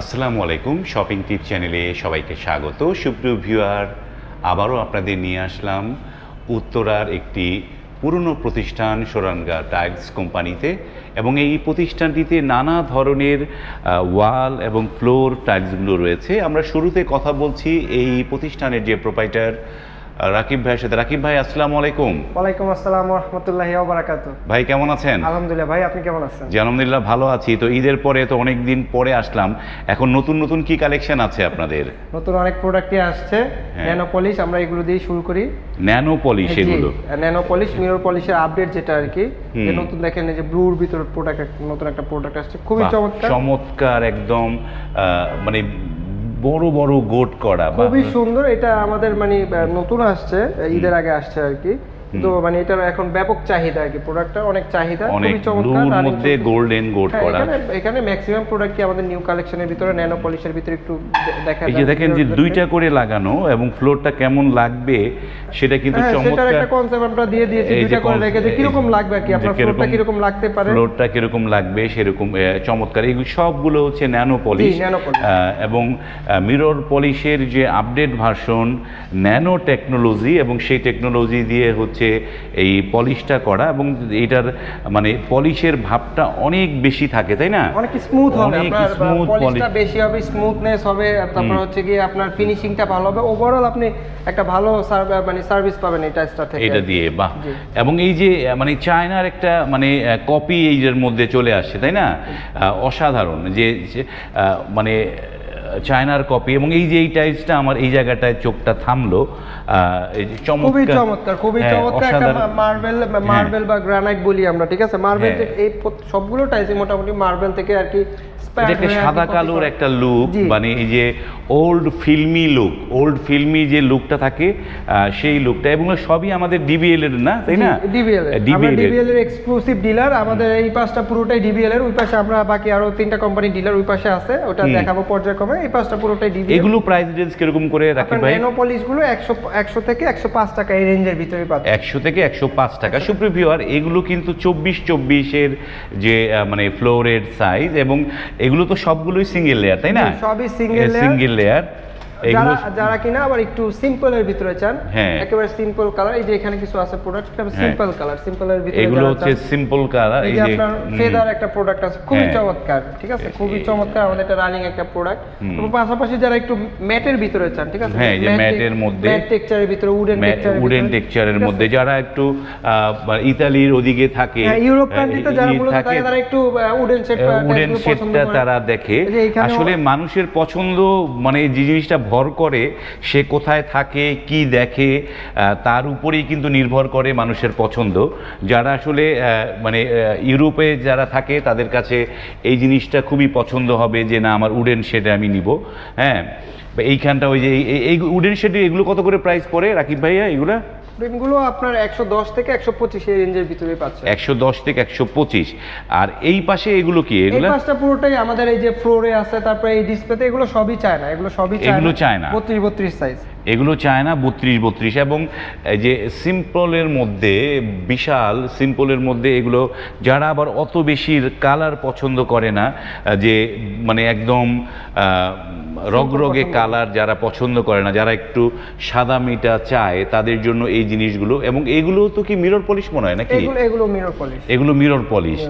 আসসালামু আলাইকুম শপিং টিপ চ্যানেলে সবাইকে স্বাগত। সুপ্রিয় ভিউয়ার, আবারও আপনাদের নিয়ে আসলাম উত্তরার একটি পুরনো প্রতিষ্ঠান সোরানগা টাইলস কোম্পানিতে এবং এই প্রতিষ্ঠানটিতে নানা ধরনের ওয়াল এবং ফ্লোর টাইলসগুলো রয়েছে। আমরা শুরুতে কথা বলছি এই প্রতিষ্ঠানের যে প্রোপাইটার রাকিব ভাইয়ের সাথে। রাকিব ভাই আসসালামু আলাইকুম। ওয়ালাইকুম আসসালাম রহমতুল্লাহি ওবারাকাত ভাই কেমন আছেন? আলহামদুলিল্লাহ ভাই আপনি কেমন আছেন? জি আলহামদুলিল্লাহ ভালো আছি। তো ঈদের পরে তো অনেক দিন পরে আসলাম। এখন নতুন নতুন কি কালেকশন আছে আপনাদের? নতুন অনেক প্রোডাক্টই আসছে। ন্যানো পলিশ আমরা এগুলো দিয়ে শুরু করি। ন্যানো পলিশ এগুলো? ন্যানো পলিশ মিরর পলিশের আপডেট যেটা আর কি। যে নতুন দেখেন যে ব্লুর ভিতর প্রোডাক্ট নতুন একটা প্রোডাক্ট আসছে। খুবই চমৎকার। চমৎকার একদম আহ, মানে বড় বড় গোট করা খুবই সুন্দর। এটা আমাদের মানে নতুন আসছে ঈদের আগে আসছে আর কি। তো মানে এটার এখন ব্যাপক চাহিদা আর কি প্রোডাক্টটা অনেক চাহিদা খুবই চমৎকার। মধ্যে গোল্ডেন হ্যাঁ, করা এখানে ম্যাক্সিমাম প্রোডাক্টই আমাদের নিউ কালেকশনের ভিতরে ন্যানো পলিশের ভিতরে একটু দেখা এই যে দেখেন যে দুইটা করে লাগানো এবং ফ্লোরটা কেমন লাগবে সেটা কিন্তু হ্যাঁ সেটার একটা কনসেপ্ট আমরা দিয়ে দিয়েছি দুইটা করে concept- রেখেছি। কীরকম লাগবে আর কি? আপনার ফ্লোরটা কীরকম লাগতে পারে? ফ্লোরটা কীরকম লাগবে সেরকম চমৎকার। এগুলো সবগুলো হচ্ছে ন্যানো পলিশ এবং মিরর পলিশের যে আপডেট ভার্সন ন্যানো টেকনোলজি এবং সেই টেকনোলজি দিয়ে হচ্ছে এই পলিশটা করা এবং এটার মানে পলিশের ভাবটা অনেক বেশি থাকে তাই না? অনেক স্মুথ হবে আপনার পলিশটা বেশি হবে স্মুথনেস হবে তারপর হচ্ছে কি আপনার ফিনিশিংটা ভালো হবে। ওভারঅল আপনি একটা ভালো মানে সার্ভিস পাবেন এই টাইসটা থেকে। এটা দিয়ে বাহ। এবং এই যে মানে চায়নার একটা মানে কপি এইটার মধ্যে চলে আসছে তাই না? অসাধারণ যে মানে চায়নার কপি এবং এই যে এই টাইলসটা আমার এই জায়গাটায় চোখটা থামলো খুবই চমৎকার খুবই হ্যাঁ, চমৎকার মার্বেল মার্বেল বা গ্রানাইট বলি আমরা ঠিক আছে? মার্বেল হ্যাঁ। এই সবগুলো টাইসই মোটামুটি মার্বেল থেকে কি হয়ে আর কি সাদা কালোর একটা লুক মানে এই যে old filmy look old filmy যে লুকটা থাকে সেই লুকটা এবং সবই আমাদের ডিবিএল এর না তাই না? ডিবিএল ডিবিএল এর। এক্সক্লুসিভ ডিলার আমাদের এই পাশটা পুরোটাই ডিবিএল এর ওই পাশে আমরা বাকি আরও তিনটা কোম্পানি ডিলার ওই পাশে আছে ওটা দেখাবো পর্যায়ক্রমে। এই পাঁচটা পুরোটাই ডিবিএল এগুলো প্রাইস রেঞ্জ কীরকম করে রাখি ভাই? ন্যানো পলিশগুলো একশো একশো থেকে একশো পাঁচ টাকা এই রেঞ্জের ভিতরে পাবেন একশো থেকে একশো পাঁচ টাকা। সুপ্রিয় ভিউয়ার এগুলো কিন্তু চব্বিশ এর যে মানে ফ্লোরের সাইজ এবং এগুলো তো সবগুলোই সিঙ্গেল লেয়ার তাই না? সবই সিঙ্গেল লেয়ার সিঙ্গেল লেয়ার যারা যারা কিনা আবার একটু সিম্পল এর ভিতরে চান হ্যাঁ। একেবারে সিম্পল কালার এই যে এখানে কিছু আছে প্রোডাক্ট সিম্পল কালার ভিতরে এগুলো হচ্ছে সিম্পল কালার এই যে আপনার ফেদার একটা প্রোডাক্ট আছে খুবই হ্যাঁ। চমৎকার ঠিক আছে? খুবই চমৎকার আমাদের এটা রানিং একটা প্রোডাক্ট এবং পাশাপাশি যারা একটু ম্যাটের ভিতরে চান ঠিক আছে? হ্যাঁ, এই যে ম্যাটের মধ্যে- ম্যাট টেক্সচারের ভিতরে উডেন টেক্সচারের উডেন টেক্সচারের মধ্যে যারা একটু ইতালির ওদিকে থাকে হ্যাঁ, ইউরোপ কান্ট্রিতে যারা মূলত থাকে, তারা একটু উডেন উডেন তারা দেখে। আসলে মানুষের পছন্দ মানে যে জিনিসটা ভর করে সে কোথায় থাকে, কি দেখে তার উপরেই কিন্তু নির্ভর করে মানুষের পছন্দ। যারা আসলে মানে ইউরোপে যারা থাকে, তাদের কাছে এই জিনিসটা খুবই পছন্দ হবে যে, না, আমার উডেন শেডে আমি নিব। হ্যাঁ? এইখানটা ওই যে, এই উডেন শেডে এগুলো কত করে প্রাইস পড়ে? রাকিব ভাইয়া, এগুলা? গুলো আপনার একশো দশ থেকে একশো পঁচিশ এই রেঞ্জের ভিতরে পাচ্ছেন একশো দশ থেকে একশো পঁচিশ। আর এই পাশে এগুলো কি? এগুলো পাশটা পুরোটাই আমাদের এই যে ফ্লোরে আছে তারপরে এই ডিসপ্লেতে এগুলো সবই চায় না এগুলো সবই চায় না। বত্রিশ বত্রিশ সাইজ এগুলো চায় না বত্রিশ বত্রিশ। এবং এই যে সিম্পলের মধ্যে বিশাল সিম্পলের মধ্যে এগুলো যারা আবার অত বেশি কালার পছন্দ করে না যে মানে একদম রগরগে কালার যারা পছন্দ করে না যারা একটু সাদা মিটা চায় তাদের জন্য এই জিনিসগুলো। এবং এগুলো তো কি মিরর পলিশ মনে হয় নাকি? এগুলো এগুলো মিরর পলিশ এগুলো মিরর পলিশ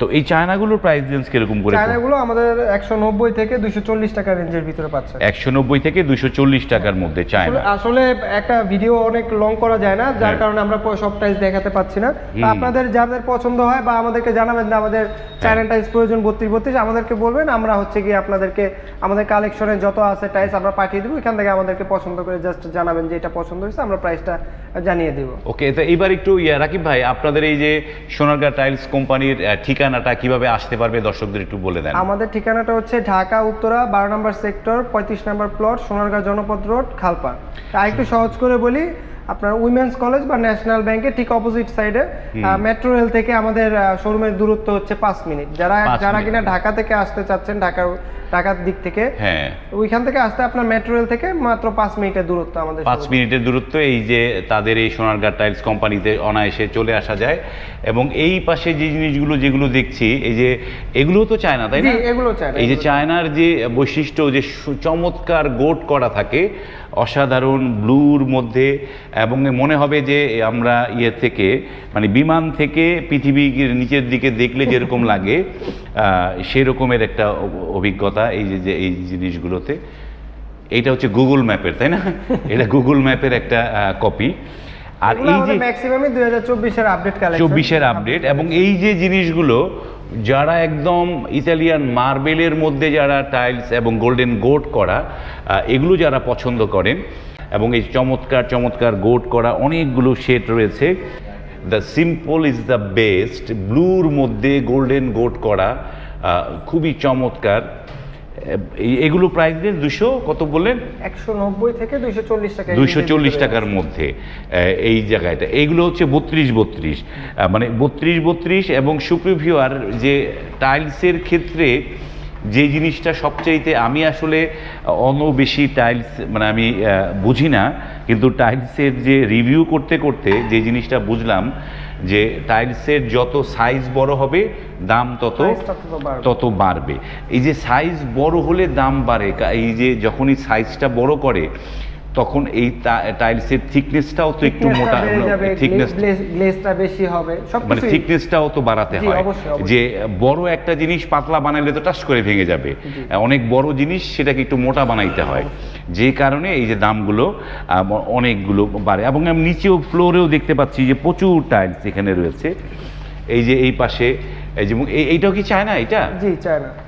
তো এই চায়নাগুলোর প্রাইস রেঞ্জ কীরকম করে? চায়নাগুলো আমাদের একশো নব্বই থেকে দুইশো চল্লিশ টাকা রেঞ্জের ভিতরে পাচ্ছে। একশো নব্বই থেকে দুশো চল্লিশ টাকার মধ্যে। চায়না আসলে- আসলে একটা ভিডিও অনেক লং করা যায় না যার হ্যাঁ। কারণে আমরা সব টাইস দেখাতে পাচ্ছি না। আপনাদের যাদের পছন্দ হয় বা আমাদেরকে জানাবেন আমাদের চায়না টাইস প্রয়োজন বত্রিশ বত্রিশ আমাদেরকে বলবেন আমরা হচ্ছে কি আপনাদেরকে আমাদের কালেকশনে যত আছে টাইস আমরা পাঠিয়ে দেবো এখান থেকে আমাদেরকে পছন্দ করে জাস্ট জানাবেন যে এটা পছন্দ হয়েছে আমরা প্রাইসটা জানিয়ে দেবো। ওকে তো এবার একটু ইয়া রাকিব ভাই আপনাদের এই যে সোনারগাঁ টাইলস কোম্পানির ঠিকানাটা কীভাবে আসতে পারবে দর্শকদের একটু বলে দেন। আমাদের ঠিকানাটা হচ্ছে ঢাকা উত্তরা বারো নম্বর সেক্টর পঁয়ত্রিশ নম্বর প্লট সোনারগাঁ জনপদ রোড খালপা আর একটু সহজ করে বলি আপনার উইমেন্স কলেজ বা ন্যাশনাল ব্যাংকের ঠিক অপোজিট সাইডে মেট্রো রেল থেকে আমাদের শোরুমের দূরত্ব হচ্ছে পাঁচ মিনিট। যারা যারা কিনা ঢাকা থেকে আসতে চাচ্ছেন ঢাকার ঢাকার দিক থেকে হ্যাঁ। ওইখান থেকে আসতে আপনার মেট্রো রেল থেকে মাত্র পাঁচ মিনিটের দূরত্ব আমাদের পাঁচ মিনিটের দূরত্ব এই যে তাদের এই সোনারগাঁ টাইলস কোম্পানিতে অনায়াসে চলে আসা যায়। এবং এই পাশে যে জিনিসগুলো যেগুলো দেখছি এই যে এগুলো তো চায়না তাই না? এগুলো চাই এই যে চায়নার যে বৈশিষ্ট্য যে চমৎকার গোট করা থাকে অসাধারণ ব্লুর মধ্যে এবং মনে হবে যে আমরা ইয়ে থেকে মানে বিমান থেকে পৃথিবীর নিচের দিকে দেখলে যেরকম লাগে সেরকমের একটা অভিজ্ঞতা এই যে এই জিনিসগুলোতে। এইটা হচ্ছে গুগল ম্যাপের তাই না? এটা গুগল ম্যাপের একটা কপি আর এই যে ম্যাক্সিমামই দুই হাজার চব্বিশের আপডেট কালেকশন চব্বিশের আপডেট এবং এই যে জিনিসগুলো যারা একদম ইতালিয়ান মার্বেলের মধ্যে যারা টাইলস এবং গোল্ডেন গোট করা এগুলো যারা পছন্দ করেন এবং এই চমৎকার চমৎকার গোট করা অনেকগুলো শেড রয়েছে। The simple is the best ব্লুর মধ্যে গোল্ডেন গোট করা খুবই চমৎকার। এগুলো প্রাইস রেঞ্জ দুশো কত বললেন? একশো নব্বই থেকে দুইশো চল্লিশ টাকা দুইশো চল্লিশ টাকার মধ্যে এই জায়গাটা। এইগুলো হচ্ছে বত্রিশ বত্রিশ মানে বত্রিশ বত্রিশ এবং সুপ্রিভিউয়ার যে টাইলসের ক্ষেত্রে যে জিনিসটা সবচাইতে আমি আসলে অন্য বেশি টাইলস মানে আমি বুঝি না কিন্তু টাইলসের যে রিভিউ করতে করতে যে জিনিসটা বুঝলাম যে টাইলসের যত সাইজ বড় হবে দাম তত তত বাড়বে। এই যে সাইজ বড় হলে দাম বাড়ে এই যে যখনই সাইজটা বড় করে তখন এই টাইলসের থিকনেসটাও তো একটু মোটা থিকনেস গ্লেজটা বেশি হবে মানে থিকনেসটাও তো বাড়াতে হয়। যে বড় একটা জিনিস পাতলা বানাইলে তো টাস করে ভেঙে যাবে। অনেক বড় জিনিস সেটাকে একটু মোটা বানাইতে হয়। যে কারণে এই যে দামগুলো অনেকগুলো বাড়ে। এবং আমি নিচেও ফ্লোরেও দেখতে পাচ্ছি যে প্রচুর টাইলস এখানে রয়েছে। এই যে এই পাশে এই যে এই- এইটাও কি চায় না এটা? জি চায় না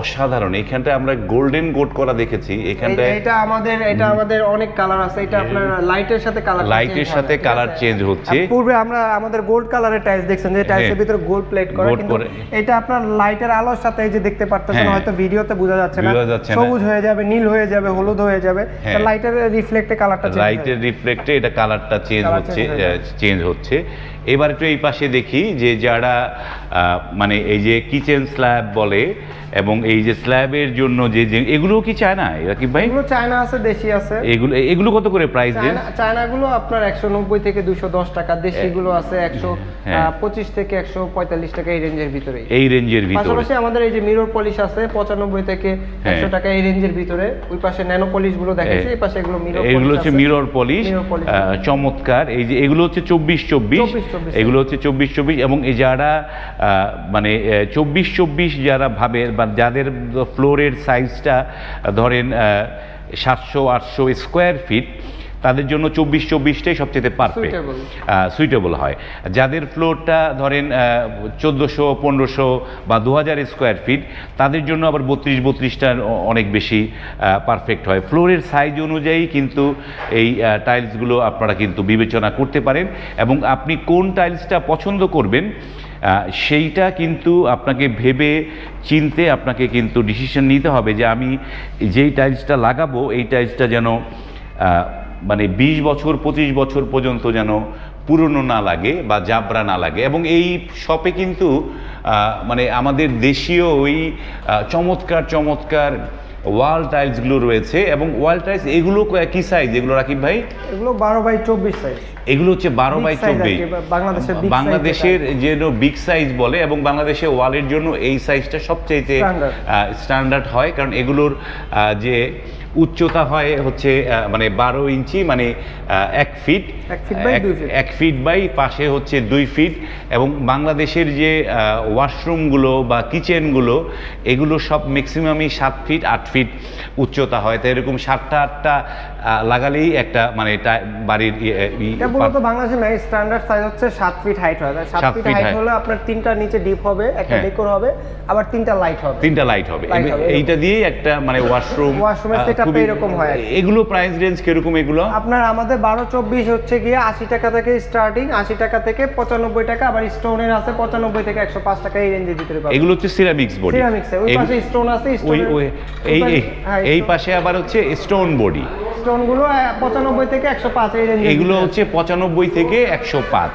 অসাধারণ। এখানটায় আমরা গোল্ডেন গোট করা দেখেছি। এখানটায় এটা আমাদের এটা আমাদের অনেক কালার আছে। এটা আপনার লাইটের সাথে কালার লাইটের সাথে কালার চেঞ্জ হচ্ছে। পূর্বে আমরা আমাদের গোল্ড কালারের টাইলস দেখছেন যে টাইলসের হ্যাঁ। ভিতরে গোল্ড প্লেট করা কিন্তু। এটা আপনার লাইটের আলোর সাথে এই যে দেখতে পারতেছেন হ্যাঁ। হয়তো ভিডিওতে বোঝা যাচ্ছে না। সবুজ হয়ে যাবে নীল হয়ে যাবে হলুদ হয়ে যাবে। লাইটের রিফ্লেক্টে কালারটা চেঞ্জ লাইটের রিফ্লেক্টে এটা কালারটা চেঞ্জ হচ্ছে। চেঞ্জ হচ্ছে। এবার একটু এই পাশে দেখি যে যারা মানে এই যে কিচেন স্ল্যাব বলে এবং এই যে স্ল্যাবের জন্য যে যে এগুলোও কি চায় না রাকিব ভাই? এগুলো চায়না আছে দেশি আছে। এগুলো এগুলো কত করে প্রাইস রেঞ্জ চায়না চায়নাগুলো আপনার একশো নব্বই থেকে দুশো দশ টাকা দেশিগুলো আছে একশো হ্যাঁ। পঁচিশ থেকে একশো পঁয়তাল্লিশ টাকা এই রেঞ্জের ভিতরে এই রেঞ্জের ভিতরে। পাশাপাশি আমাদের এই যে মিরর পলিশ আছে পঁচানব্বই থেকে হ্যাঁ। একশো টাকা এই রেঞ্জের ভিতরে। ওই পাশে ন্যানো পলিশগুলো দেখাচ্ছি এই পাশে এগুলো মিরর এগুলো হচ্ছে মিরর পলিশ চমৎকার। এই যে এগুলো হচ্ছে চব্বিশ চব্বিশ। 24 এগুলো হচ্ছে চব্বিশ চব্বিশ এবং যারা মানে চব্বিশ চব্বিশ যারা ভাবে বা যাদের ফ্লোরের সাইজটা ধরেন সাতশো আটশো স্কোয়ার ফিট তাদের জন্য চব্বিশ চব্বিশটাই সবচেয়ে পারফেক্ট সুইটেবল হয়। যাদের ফ্লোরটা ধরেন চোদ্দোশো পনেরোশো বা দু হাজার স্কোয়ার ফিট তাদের জন্য আবার বত্রিশ বত্রিশটা অনেক বেশি পারফেক্ট হয়। ফ্লোরের সাইজ অনুযায়ী কিন্তু এই টাইলসগুলো আপনারা কিন্তু বিবেচনা করতে পারেন এবং আপনি কোন টাইলসটা পছন্দ করবেন সেইটা কিন্তু আপনাকে ভেবে চিনতে আপনাকে কিন্তু ডিসিশন নিতে হবে যে আমি যেই টাইলসটা লাগাবো এই টাইলসটা যেন মানে বিশ বছর পঁচিশ বছর পর্যন্ত যেন পুরনো না লাগে বা জাবরা না লাগে। এবং এই শপে কিন্তু মানে আমাদের দেশীয় ওই চমৎকার চমৎকার ওয়াল টাইলসগুলো রয়েছে এবং ওয়াল টাইলস এগুলো ক- সাইজ এগুলো রাকিব ভাই? এগুলো বারো বাই চব্বিশ সাইজ এগুলো হচ্ছে বারো বাই চব্বিশ। বাংলাদেশের যেন বিগ সাইজ বলে এবং বাংলাদেশে ওয়ালের জন্য এই সাইজটা সবচাইতে Standard। স্ট্যান্ডার্ড হয়। কারণ এগুলোর যে উচ্চতা হয় হচ্ছে মানে বারো ইঞ্চি মানে এক ফিট। এক ফিট বাই পাশে হচ্ছে দুই ফিট। এবং বাংলাদেশের যে ওয়াশরুমগুলো বা কিচেনগুলো এগুলো সব ম্যাক্সিমামই সাত ফিট আট ফিট উচ্চতা হয়। তাই এরকম সাতটা আটটা লাগালেই একটা মানে বাড়ির ই- ই- এটা মূলত বাংলাদেশের ম্যাক্স স্ট্যান্ডার্ড সাইজ হচ্ছে সাত ফিট হাইট হয় সাত ফিট হাইট হলে আপনার তিনটা নিচে ডিপ হবে একটা হ্যাঁ। ডেকোর হবে আবার তিনটা লাইট হবে। তিনটা লাইট হবে। এইটা দিয়েই একটা মানে ওয়াশরুম setup টা এরকম হয় এগুলো প্রাইস রেঞ্জ কীরকম এগুলো? আপনার আমাদের বারো চব্বিশ হচ্ছে গিয়ে আশি টাকা থেকে স্টার্টিং আশি টাকা থেকে পঁচানব্বই টাকা আবার স্টোনের আছে পঁচানব্বই থেকে একশো পাঁচ টাকা এই রেঞ্জের ভিতরে পাবেন এগুলো হচ্ছে সিরামিক্স বডি সিরামিক্সে ওই পাশে স্টোন আছে ওই এই এই এই পাশে আবার হচ্ছে স্টোন বডি স্টোনগুলো পঁচানব্বই থেকে একশো পাঁচ এগুলো হচ্ছে পঁচানব্বই থেকে একশো পাঁচ।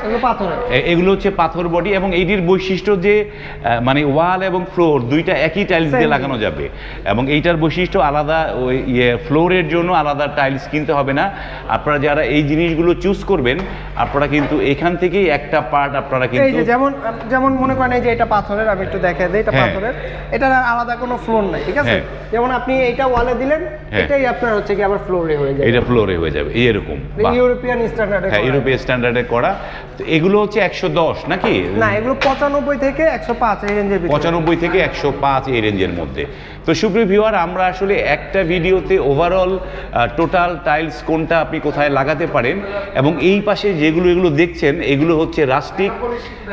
এগুলো হচ্ছে পাথর বডি এবং এইটির বৈশিষ্ট্য যে মানে ওয়াল এবং ফ্লোর দুইটা একই টাইলস দিয়ে লাগানো যাবে। এবং এইটার বৈশিষ্ট্য আলাদা ওই ইয়ে ফ্লোরের জন্য আলাদা টাইলস কিনতে হবে না। আপনারা যারা এই জিনিসগুলো চুজ করবেন আপনারা কিন্তু এখান থেকেই একটা পার্ট আপনারা এই কিন্তু যে যেমন যেমন মনে করেন এই যে এটা পাথরের আমি একটু দেখাই দিই এটা হ্যাঁ। পাথরের। এটার আলাদা কোনো ফ্লোর নাই ঠিক আছে? হ্যাঁ। যেমন আপনি এইটা ওয়ালে দিলেন হ্যাঁ। এটাই আপনার হচ্ছে কি আবার ফ্লোরে হয়ে যায় এটা ফ্লোরে হয়ে যাবে এই এরকম ইউরোপিয়ান স্ট্যান্ডার্ডে হ্যাঁ ইউরোপীয় স্ট্যান্ডার্ডে করা। তো এগুলো হচ্ছে একশো দশ নাকি? না এগুলো পঁচানব্বই থেকে একশো পাঁচ এই রেঞ্জের পঁচানব্বই থেকে একশো পাঁচ এই রেঞ্জের মধ্যে। তো সুপ্রিয় ভিউয়ার আমরা আসলে একটা ভিডিওতে ওভারঅল টোটাল টাইলস কোনটা আপনি কোথায় লাগাতে পারেন এবং এই পাশে যেগুলো এগুলো দেখছেন এগুলো হচ্ছে রাস্টিক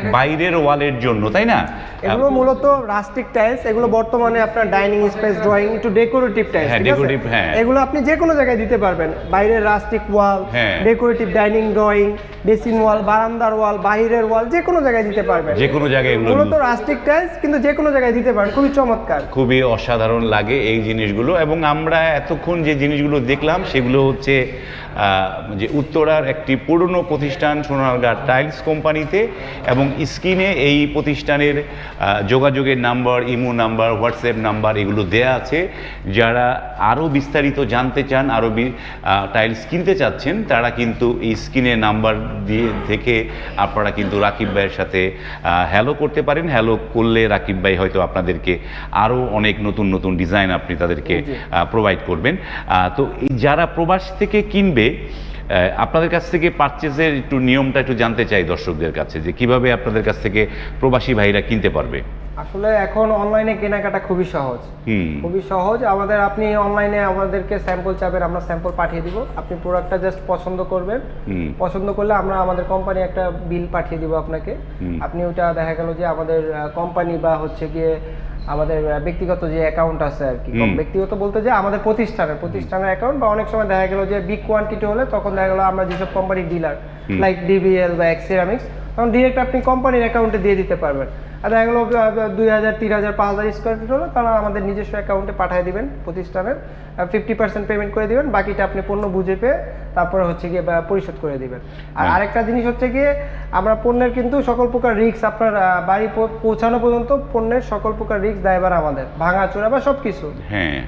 বাইরের ওয়ালের জন্য তাই না এগুলো মূলত রাস্টিক টাইলস এগুলো বর্তমানে আপনার ডাইনিং স্পেস ড্রয়িং একটু ডেকোরেটিভ টাইলস হ্যাঁ, ডেকোরেটিভ হ্যাঁ। এগুলো আপনি যে কোনো জায়গায় দিতে পারবেন বাইরের রাস্টিক ওয়াল হ্যাঁ। Decorative dining drawing dressing wall বারান্দার ওয়াল বাহিরের ওয়াল যে কোনো জায়গায় দিতে পারবেন। যে কোনো জায়গায় মূলত রাস্টিক টাইলস কিন্তু যে কোনো জায়গায় দিতে পারেন। খুবই চমৎকার। খুবই অসাধারণ লাগে এই জিনিসগুলো এবং আমরা এতক্ষণ যে জিনিসগুলো দেখলাম সেগুলো হচ্ছে যে উত্তরার একটি পুরনো প্রতিষ্ঠান সোনারগাঁ টাইলস কোম্পানিতে এবং স্ক্রিনে এই প্রতিষ্ঠানের যোগাযোগের number imo number WhatsApp number এগুলো দেয়া আছে। যারা আরও বিস্তারিত জানতে চান আরও টাইলস কিনতে চাচ্ছেন তারা কিন্তু এই স্ক্রিনে নাম্বার দিয়ে থেকে আপনারা কিন্তু রাকিব ভাইয়ের সাথে হ্যালো করতে পারেন। হ্যালো করলে রাকিব ভাই হয়তো আপনাদেরকে আরও অনেক নতুন নতুন ডিজাইন আপনি তাদেরকে প্রোভাইড করবেন। তো এই যারা প্রবাস থেকে কিনবে আহ, আপনাদের কাছ থেকে পারচেজের একটু নিয়মটা একটু জানতে চাই দর্শকদের কাছে যে কীভাবে আপনাদের কাছ থেকে প্রবাসী ভাইরা কিনতে পারবে? আসলে এখন অনলাইনে কেনাকাটা খুবই সহজ। খুবই সহজ। আমাদের আপনি অনলাইনে আমাদেরকে স্যাম্পল চাবেন আমরা স্যাম্পল পাঠিয়ে দিব। আপনি প্রোডাক্টটা জাস্ট পছন্দ করবেন। পছন্দ করলে আমরা আমাদের কোম্পানি একটা বিল পাঠিয়ে দিব আপনাকে। আপনি ওটা দেখা গেল যে আমাদের কোম্পানি বা হচ্ছে গিয়ে আমাদের ব্যক্তিগত যে অ্যাকাউন্ট আছে আর কি। ব্যক্তিগত বলতে যে আমাদের প্রতিষ্ঠানের প্রতিষ্ঠানের অ্যাকাউন্ট বা অনেক সময় দেখা গেল যে বিগ কোয়ান্টিটি হলে তখন দেখা গেল আমরা যেসব কোম্পানির ডিলার লাইক ডিবিএল বা এক্সিরামিক্স তখন ডিরেক্ট আপনি কোম্পানির অ্যাকাউন্টে দিয়ে দিতে পারবেন। আর দেখা গেলো দুই হাজার তিন হাজার পাঁচ হাজার স্কোয়ার ফিট হলে তারা আমাদের নিজস্ব অ্যাকাউন্টে পাঠিয়ে দিবেন প্রতিষ্ঠানের। ফিফটি পার্সেন্ট পেমেন্ট করে দিবেন বাকিটা আপনি পণ্য বুঝে পেয়ে তারপরে হচ্ছে গিয়ে পরিশোধ করে দিবেন। আর আরেকটা জিনিস হচ্ছে গিয়ে আমরা পণ্যের কিন্তু সকল প্রকার রিস্ক আপনার বাড়ি পৌঁছানো পর্যন্ত পণ্যের সকল প্রকার রিস্ক দায়ভার আমাদের ভাঙা চোরা বা সব কিছু হ্যাঁ।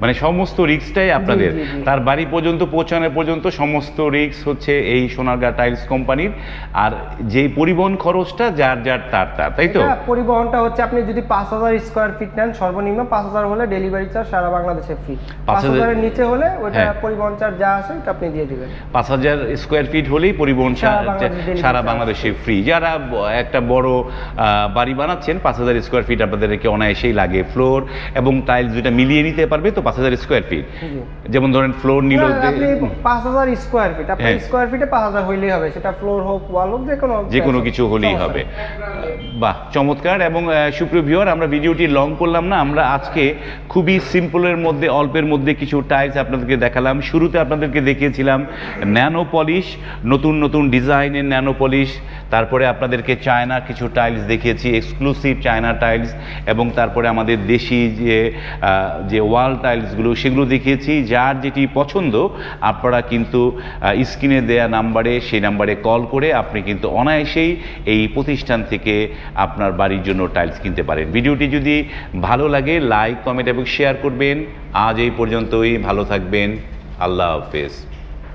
মানে সমস্ত রিক্সটাই আপনাদের। তার বাড়ি পর্যন্ত পৌঁছানো পর্যন্ত সমস্ত রিক্স হচ্ছে এই সোনারগাঁ টাইলস কোম্পানির আর যেই পরিবহন খরচটা যার যার তার তার তাই তো? পরিবহনটা হচ্ছে আপনি যদি পাঁচ হাজার স্কোয়ার ফিট নেন সর্বনিম্ন পাঁচ হাজার হলে ডেলিভারি চার্জ সারা বাংলাদেশে ফ্রি পাঁচ হাজারের নিচে হলে ওটা হ্যাঁ। পরিবহন চার্জ যা আছে ওটা আপনি দিয়ে দিবেন। পাঁচ হাজার স্কোয়ার ফিট হলেই পরিবহন সারা বাংলাদেশে সারা charge। বাংলাদেশে ফ্রি যারা একটা বড় আহ, বাড়ি বানাচ্ছেন পাঁচ হাজার স্কোয়ার ফিট আপনাদেরকে অনায়াসেই লাগে ফ্লোর এবং টাইলস দুইটা মিলিয়ে নিতে পারবে। তো পাঁচ হাজার স্কোয়ার ফিট যেমন ধরেন ফ্লোর নিল পাঁচ হাজার স্কোয়ার ফিট আপনার। স্কোয়ার ফিটে পাঁচ হাজার হইলেই হবে সেটা ফ্লোর হোক ওয়াল হোক যে কোনো যে কোনো কিছু হলেই হবে। বাহ চমৎকার এবং সুপ্রিয় ভিউয়ার আমরা ভিডিওটি লং করলাম না আমরা আজকে খুবই সিম্পলের মধ্যে অল্পের মধ্যে কিছু টাইলস আপনাদেরকে দেখালাম। শুরুতে আপনাদেরকে দেখিয়েছিলাম ন্যানো পলিশ নতুন নতুন ডিজাইনের ন্যানো পলিশ তারপরে আপনাদেরকে চায়না কিছু টাইলস দেখিয়েছি এক্সক্লুসিভ চায়না টাইলস এবং তারপরে আমাদের দেশি যে যে ওয়াল টাইলসগুলো সেগুলো দেখিয়েছি। যার যেটি পছন্দ, আপনারা কিন্তু স্ক্রিনে দেয়া নাম্বারে সেই নাম্বারে কল করে আপনি কিন্তু অনায়াসেই এই প্রতিষ্ঠান থেকে আপনার বাড়ির জন্য টাইলস কিনতে পারেন। ভিডিওটি যদি ভালো লাগে লাইক কমেন্ট এবং শেয়ার করবেন। আজ এই পর্যন্তই। ভালো থাকবেন। আল্লাহ হাফেজ।